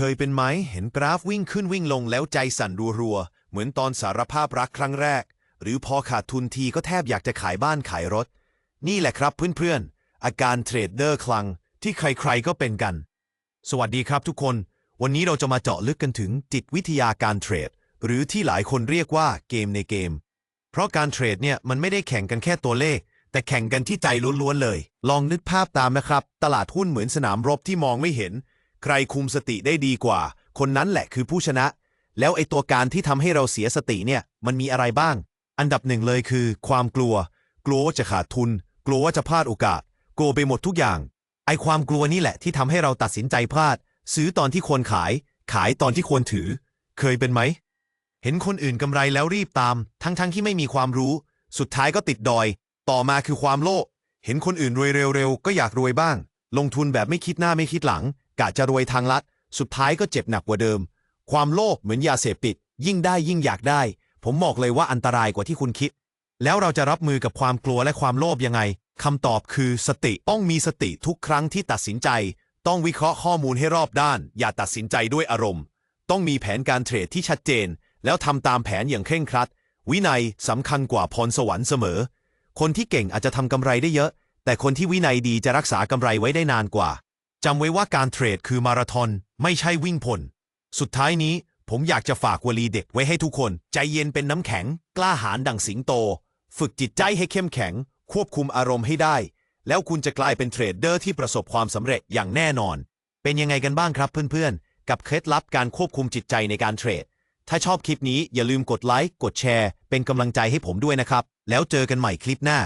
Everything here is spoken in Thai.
เคยเป็นไหมเห็นกราฟวิ่งขึ้นวิ่งลงแล้วใจสั่นรัวๆ เหมือนตอนสารภาพรักครั้งแรก หรือพอขาดทุนทีก็แทบอยากจะขายบ้านขายรถ นี่แหละครับเพื่อนๆ อาการเทรดเดอร์คลังที่ใครๆก็เป็นกัน สวัสดีครับทุกคน วันนี้เราจะมาเจาะลึกกันถึงจิตวิทยาการเทรด หรือที่หลายคนเรียกว่าเกมในเกม เพราะการเทรดเนี่ยมันไม่ได้แข่งกันแค่ตัวเลข แต่แข่งกันที่ใจล้วนๆเลย ลองนึกภาพตามนะครับ ตลาดหุ้นเหมือนสนามรบที่มองไม่เห็น ใครคุมสติได้ดีกว่า คนนั้นแหละคือผู้ชนะ แล้วไอตัวการที่ทำให้เราเสียสติเนี่ย มันมีอะไรบ้าง อันดับหนึ่งเลยคือ ความกลัว กลัวว่าจะขาดทุน กลัวว่าจะพลาดโอกาส กลัวไปหมดทุกอย่าง ไอความกลัวนี่แหละที่ทำให้เราตัดสินใจพลาด ซื้อตอนที่ควรขาย ขายตอนที่ควรถือ เคยเป็นไหม เห็นคนอื่นกำไรแล้วรีบตาม ทั้งๆที่ไม่มีความรู้ สุดท้ายก็ติดดอย ต่อมาคือความโลภเห็นคนอื่นรวยเร็วๆก็อยากรวยบ้าง ลงทุนแบบไม่คิดหน้าไม่คิดหลัง กะจะรวยทางลัด สุดท้ายก็เจ็บหนักกว่าเดิม ความโลภเหมือนยาเสพติด ยิ่งได้ยิ่งอยากได้ ผมบอกเลยว่าอันตรายกว่าที่คุณคิด แล้วเราจะรับมือกับความกลัวและความโลภยังไงคำตอบคือสติต้องมีสติทุกครั้งที่ตัดสินใจ ต้องวิเคราะห์ข้อมูลให้รอบด้าน อย่าตัดสินใจด้วยอารมณ์ ต้องมีแผนการเทรดที่ชัดเจน แล้วทำตามแผนอย่างเคร่งครัด วินัยสำคัญกว่าพรสวรรค์เสมอ คนที่เก่งอาจจะทำกำไรได้เยอะ แต่คนที่วินัยดีจะรักษากำไรไว้ได้นานกว่า จำไว้ว่าการเทรดคือมาราธอนไม่ใช่วิ่งพล สุดท้ายนี้ผมอยากจะฝากวลีเด็กไว้ให้ทุกคน ใจเย็นเป็นน้ำแข็ง กล้าหาญดังสิงโต ฝึกจิตใจให้เข้มแข็ง ควบคุมอารมณ์ให้ได้ แล้วคุณจะกลายเป็นเทรดเดอร์ที่ประสบความสำเร็จอย่างแน่นอน เป็นยังไงกันบ้างครับเพื่อนๆ กับเคล็ดลับการควบคุมจิตใจในการเทรด ถ้าชอบคลิปนี้อย่าลืมกดไลค์กดแชร์ เป็นกำลังใจให้ผมด้วยนะครับ แล้วเจอกันใหม่คลิปหน้า